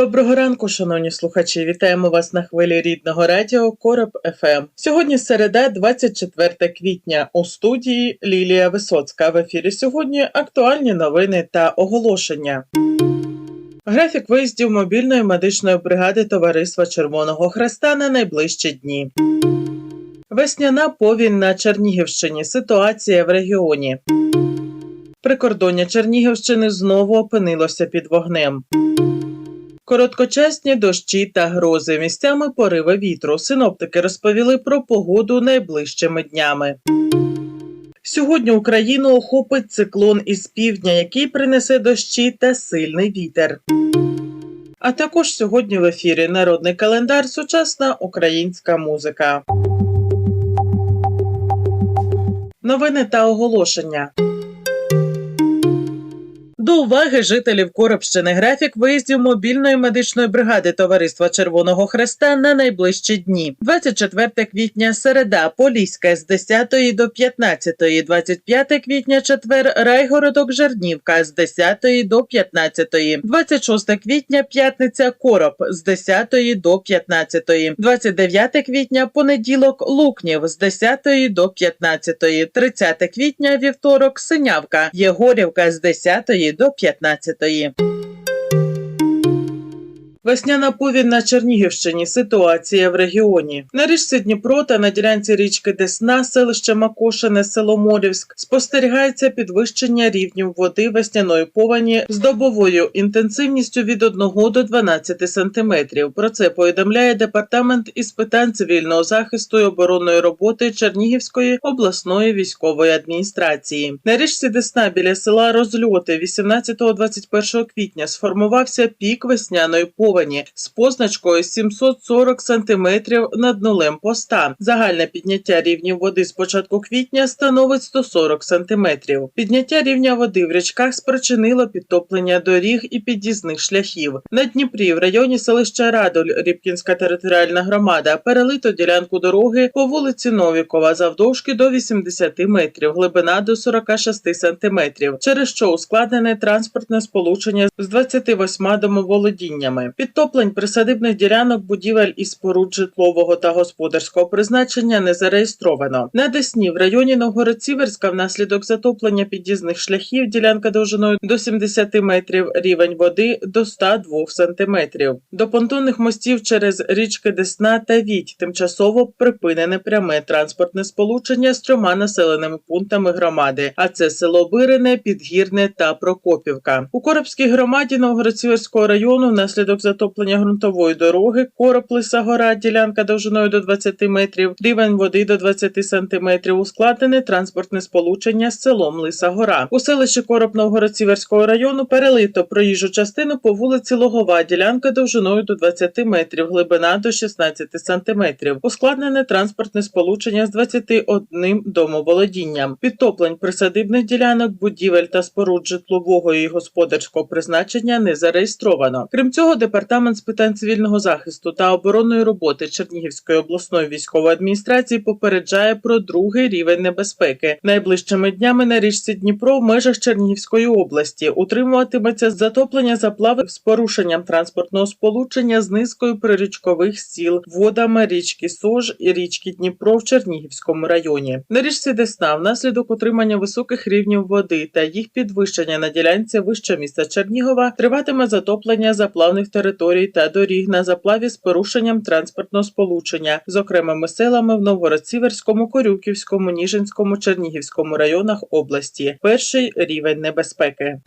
Доброго ранку, шановні слухачі. Вітаємо вас на хвилі рідного радіо Короб ФМ. Сьогодні середа, 24 квітня. У студії Лілія Висоцька. В ефірі сьогодні актуальні новини та оголошення. Графік виїздів мобільної медичної бригади Товариства Червоного Хреста на найближчі дні. Весняна повінь на Чернігівщині. Ситуація в регіоні. Прикордоння Чернігівщини знову опинилося під вогнем. Короткочасні дощі та грози, місцями пориви вітру. Синоптики розповіли про погоду найближчими днями. Сьогодні Україну охопить циклон із півдня, який принесе дощі та сильний вітер. А також сьогодні в ефірі Народний календар Сучасна українська музика. Новини та оголошення. До уваги жителів Коробщини. Графік виїздів мобільної медичної бригади Товариства Червоного Хреста на найближчі дні. 24 квітня середа. Поліська з 10 до 15, 25 квітня четвер. Райгородок Жернівка з 10 до 15, 26 квітня п'ятниця. Короб з 10 до 15, 29 квітня понеділок. Лукнів з 10 до 15, 30 квітня вівторок. Синявка. Єгорівка з 10 до 15. Весняна повінь на Чернігівщині. Ситуація в регіоні. На річці Дніпро та на ділянці річки Десна, селище Макошине, село Морівськ, спостерігається підвищення рівнів води весняної повені з добовою інтенсивністю від 1 до 12 сантиметрів. Про це повідомляє департамент із питань цивільного захисту і оборонної роботи Чернігівської обласної військової адміністрації. На річці Десна біля села Розльоти 18-21 квітня сформувався пік весняної повені з позначкою 740 см над нулем поста. Загальне підняття рівнів води з початку квітня становить 140 см. Підняття рівня води в річках спричинило підтоплення доріг і під'їзних шляхів. На Дніпрі в районі селища Радоль Рібкінська територіальна громада перелито ділянку дороги по вулиці Новікова завдовжки до 80 метрів, глибина до 46 сантиметрів, через що ускладнене транспортне сполучення з 28 домоволодіннями. Підтоплень присадибних ділянок будівель і споруд житлового та господарського призначення не зареєстровано. На Десні в районі Новгород-Сіверська внаслідок затоплення під'їзних шляхів ділянка довжиною до 70 метрів, рівень води до 102 сантиметрів. До понтонних мостів через річки Десна та Відь тимчасово припинене пряме транспортне сполучення з трьома населеними пунктами громади, а це село Бирине, Підгірне та Прокопівка. У Коробській громаді Новгород-Сіверського району внаслідок затоплення ґрунтової дороги, короб Лиса гора, ділянка довжиною до 20 метрів, рівень води до 20 сантиметрів, ускладнене транспортне сполучення з селом Лиса гора. У селищі Короб Новгород-Сіверського району перелито проїжджу частину по вулиці Логова, ділянка довжиною до 20 метрів, глибина до 16 сантиметрів, ускладнене транспортне сполучення з 21 домоволодінням, підтоплень присадибних ділянок, будівель та споруд житлового і господарського призначення не зареєстровано. Крім цього, департамент з питань цивільного захисту та оборонної роботи Чернігівської обласної військової адміністрації попереджає про другий рівень небезпеки. Найближчими днями на річці Дніпро в межах Чернігівської області утримуватиметься затоплення заплави з порушенням транспортного сполучення з низкою прирічкових сіл, водами річки Сож і річки Дніпро в Чернігівському районі. На річці Десна внаслідок утримання високих рівнів води та їх підвищення на ділянці вище міста Чернігова триватиме затоплення заплавних територій та доріг на заплаві з порушенням транспортного сполучення з окремими селами в Новгород-Сіверському, Корюківському, Ніжинському, Чернігівському районах області. Перший рівень небезпеки.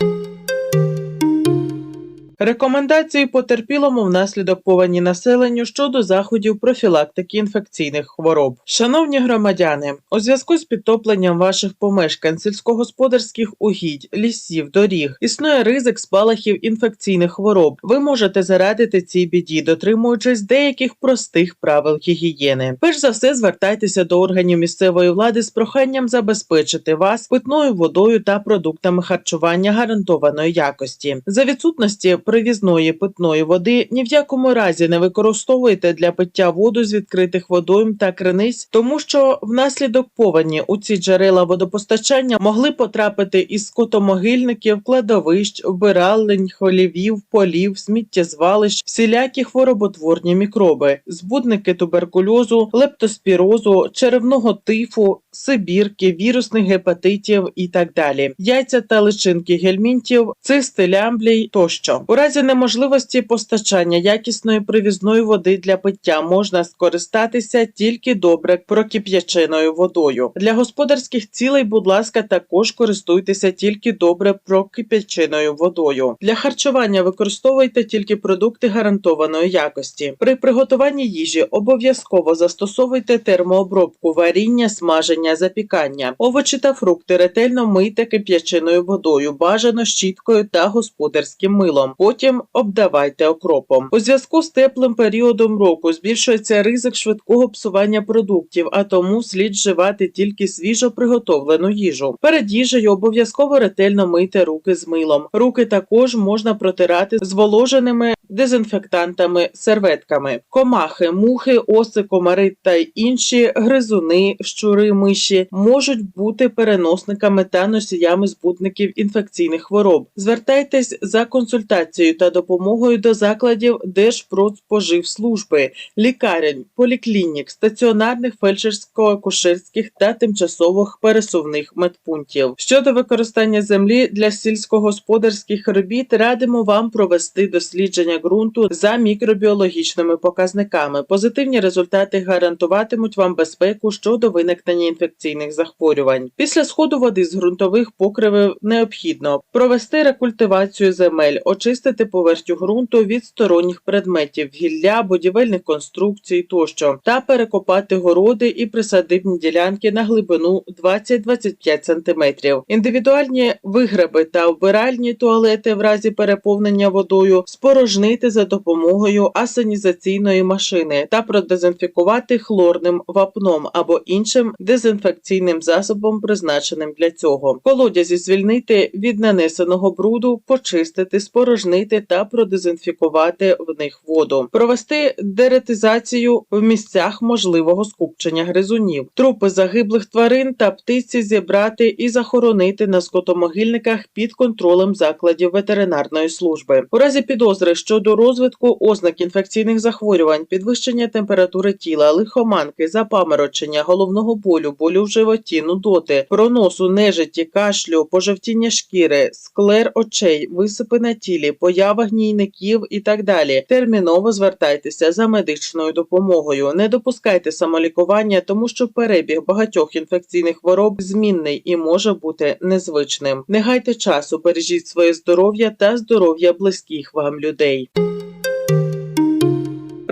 Рекомендації потерпілому внаслідок повені населенню щодо заходів профілактики інфекційних хвороб. Шановні громадяни, у зв'язку з підтопленням ваших помешкань, сільськогосподарських угідь, лісів, доріг існує ризик спалахів інфекційних хвороб. Ви можете зарадити цій біді, дотримуючись деяких простих правил гігієни. Перш за все, звертайтеся до органів місцевої влади з проханням забезпечити вас питною водою та продуктами харчування гарантованої якості. За відсутності привізної питної води ні в якому разі не використовуйте для пиття воду з відкритих водойм та криниць, тому що внаслідок повені у ці джерела водопостачання могли потрапити із скотомогильників, кладовищ, вбиралень, холівів, полів, сміттєзвалищ, всілякі хвороботворні мікроби, збудники туберкульозу, лептоспірозу, черевного тифу, сибірки, вірусних гепатитів і так далі, яйця та личинки гельмінтів, цисти лямблій тощо. У разі неможливості постачання якісної привізної води для пиття можна скористатися тільки добре прокип'яченою водою. Для господарських цілей, будь ласка, також користуйтеся тільки добре прокип'яченою водою. Для харчування використовуйте тільки продукти гарантованої якості. При приготуванні їжі обов'язково застосовуйте термообробку, варіння, смаження, запікання. Овочі та фрукти ретельно мийте кип'яченою водою, бажано щіткою та господарським милом. Потім обдавайте окропом. У зв'язку з теплим періодом року збільшується ризик швидкого псування продуктів, а тому слід вживати тільки свіжо приготовлену їжу. Перед їжею обов'язково ретельно мийте руки з милом. Руки також можна протирати зволоженими дезінфектантами, серветками. Комахи, мухи, оси, комари та інші гризуни, щури, миші можуть бути переносниками та носіями збутників інфекційних хвороб. Звертайтесь за консультацією та допомогою до закладів Держпродспоживслужби, лікарень, поліклінік, стаціонарних фельдшерсько-акушерських та тимчасових пересувних медпунктів. Щодо використання землі для сільськогосподарських робіт, радимо вам провести дослідження ґрунту за мікробіологічними показниками. Позитивні результати гарантуватимуть вам безпеку щодо виникнення інфекційних захворювань. Після сходу води з ґрунтових покривів необхідно провести рекультивацію земель, очистити поверхню ґрунту від сторонніх предметів, гілля, будівельних конструкцій тощо, та перекопати городи і присадибні ділянки на глибину 20-25 см. Індивідуальні виграби та вбиральні туалети в разі переповнення водою спорожнити за допомогою асанізаційної машини та продезінфікувати хлорним вапном або іншим дезінфекційним засобом, призначеним для цього. Колодязі звільнити від нанесеного бруду, почистити, спорожнити та продезінфікувати в них воду, провести деретизацію в місцях можливого скупчення гризунів, трупи загиблих тварин та птиці зібрати і захоронити на скотомогильниках під контролем закладів ветеринарної служби. У разі підозри щодо розвитку ознак інфекційних захворювань, підвищення температури тіла, лихоманки, запаморочення, головного болю, болю в животі, нудоти, проносу, нежиті, кашлю, пожовтіння шкіри, склер очей, висипи на тілі, поява гнійників і так далі. Терміново звертайтеся за медичною допомогою. Не допускайте самолікування, тому що перебіг багатьох інфекційних хвороб змінний і може бути незвичним. Не гайте часу, бережіть своє здоров'я та здоров'я близьких вам людей.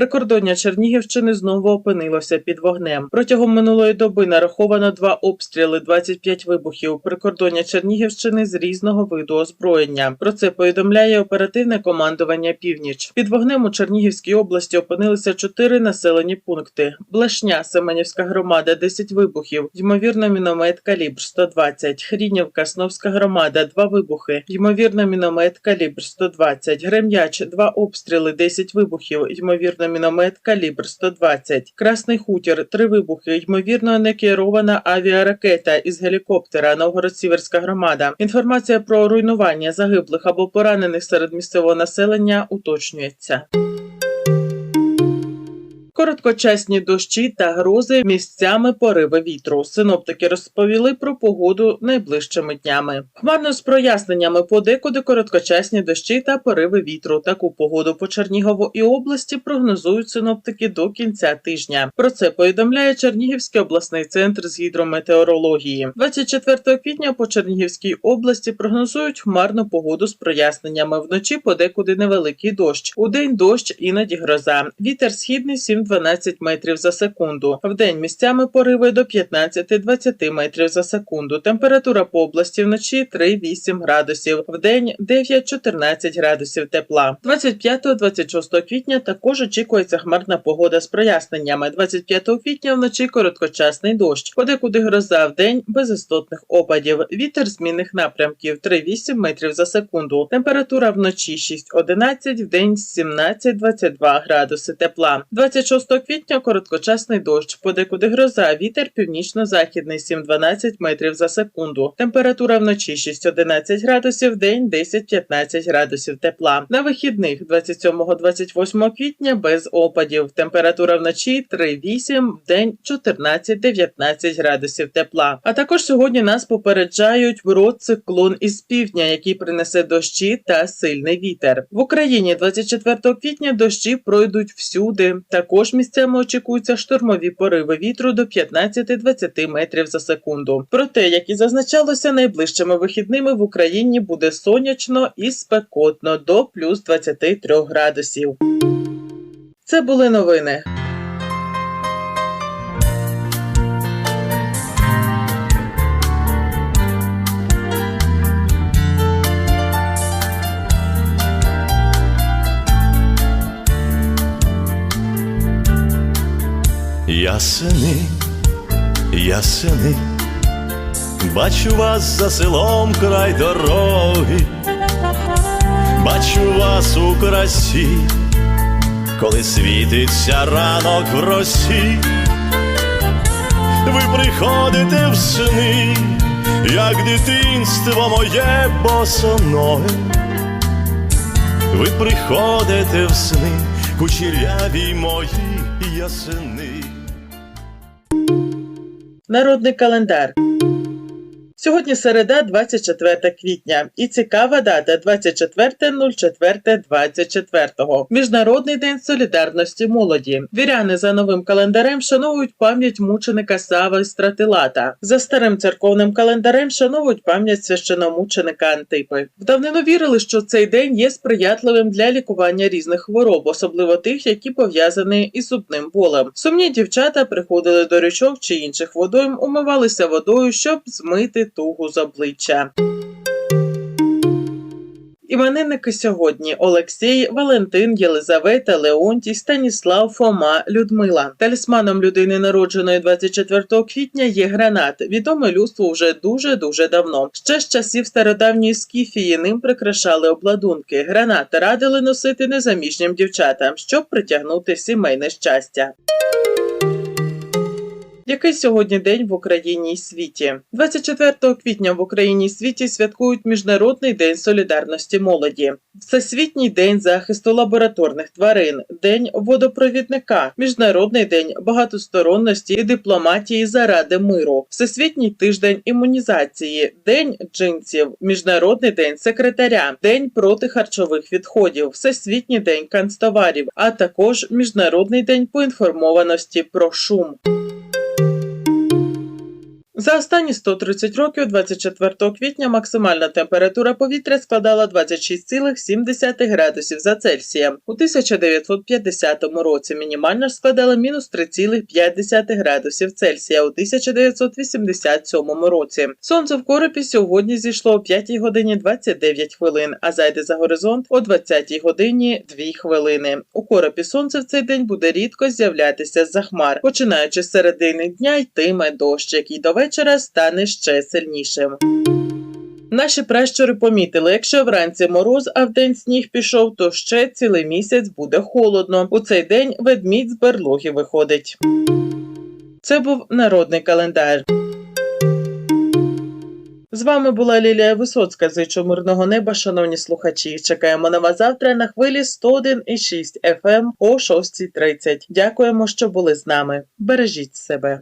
Прикордоння Чернігівщини знову опинилося під вогнем. Протягом минулої доби нараховано два обстріли, 25 вибухів. Прикордоння Чернігівщини з різного виду озброєння. Про це повідомляє оперативне командування Північ. Під вогнем у Чернігівській області опинилися чотири населені пункти: Блешня, Семенівська громада, 10 вибухів. Ймовірно, міномет калібр 120. Хрінівка, Сновська громада, 2 вибухи. Ймовірно, міномет калібр 120. Грем'яч, 2 обстріли, 10 вибухів. Ймовірно, міномет калібр 120. Красний хутір, три вибухи. Ймовірно, некерована авіаракета із гелікоптера. Новгород-Сіверська громада. Інформація про руйнування загиблих або поранених серед місцевого населення уточнюється. Короткочасні дощі та грози місцями пориви вітру. Синоптики розповіли про погоду найближчими днями. Хмарно з проясненнями подекуди короткочасні дощі та пориви вітру. Таку погоду по Чернігову і області прогнозують синоптики до кінця тижня. Про це повідомляє Чернігівський обласний центр з гідрометеорології. 24 квітня по Чернігівській області прогнозують хмарну погоду з проясненнями. Вночі подекуди невеликий дощ. У день дощ іноді гроза. Вітер східний 7-12 метрів за секунду. Вдень місцями пориви до 15-20 метрів за секунду. Температура по області вночі 3-8 градусів. Вдень 9-14 градусів тепла. 25-26 квітня також очікується хмарна погода з проясненнями. 25 квітня вночі короткочасний дощ. Подекуди гроза вдень без істотних опадів. Вітер змінних напрямків 3-8 метрів за секунду. Температура вночі 6-11, вдень 17-22 градуси тепла. 26 квітня короткочасний дощ. Подекуди гроза. Вітер північно-західний 7-12 метрів за секунду. Температура вночі 6-11 градусів, вдень 10-15 градусів тепла. На вихідних 27-28 квітня без опадів. Температура вночі 3-8, вдень 14-19 градусів тепла. А також сьогодні нас попереджають про циклон із півдня, який принесе дощі та сильний вітер. В Україні 24 квітня дощі пройдуть всюди. Також місцями очікуються штормові пориви вітру до 15-20 метрів за секунду. Проте, як і зазначалося, найближчими вихідними в Україні буде сонячно і спекотно до плюс 23 градусів. Це були новини. Ясени, ясени, бачу вас за селом край дороги, бачу вас у красі, коли світиться ранок в росі, ви приходите в сни, як дитинство моє босоноге. Ви приходите в сни, кучеряві мої ясени. Народний календар. Сьогодні середа, 24 квітня, і цікава дата 24.04.24. Міжнародний день солідарності молоді. Віряни за новим календарем вшановують пам'ять мученика Сави Стратилата. За старим церковним календарем вшановують пам'ять священомученика Антипи. В давнину вірили, що цей день є сприятливим для лікування різних хвороб, особливо тих, які пов'язані із зубним болем. Сумні дівчата приходили до річок чи інших водойм, умивалися водою, щоб змити тугу з обличчя. Іменинники сьогодні Олексій, Валентин, Єлизавета, Леонтій, Станіслав, Фома, Людмила. Талісманом людини, народженої 24 квітня, є гранат. Відомий людству вже дуже дуже давно. Ще з часів стародавньої скіфії ним прикрашали обладунки. Гранат радили носити незаміжнім дівчатам, щоб притягнути сімейне щастя. Який сьогодні день в Україні і світі? 24 квітня в Україні і світі святкують Міжнародний день солідарності молоді, Всесвітній день захисту лабораторних тварин, День водопровідника, Міжнародний день багатосторонності і дипломатії заради миру, Всесвітній тиждень імунізації, День джинсів, Міжнародний день секретаря, День проти харчових відходів, Всесвітній день канцтоварів, а також Міжнародний день поінформованості про шум. За останні 130 років, 24 квітня, максимальна температура повітря складала 26,7 градусів за Цельсієм. У 1950 році мінімальна ж складала мінус 3,5 градусів Цельсія у 1987 році. Сонце в коропі сьогодні зійшло о 5 годині 29 хвилин, а зайде за горизонт о 20 годині 2 хвилини. У коропі сонце в цей день буде рідко з'являтися з-за хмар. Починаючи з середини дня йтиме дощ, який до вечора стане ще сильнішим. Наші пращури помітили, якщо вранці мороз, а вдень сніг пішов, то ще цілий місяць буде холодно. У цей день ведмідь з берлоги виходить. Це був народний календар. З вами була Лілія Висоцька. Зичу мирного неба, шановні слухачі. Чекаємо на вас завтра на хвилі 101,6 FM о 6.30. Дякуємо, що були з нами. Бережіть себе.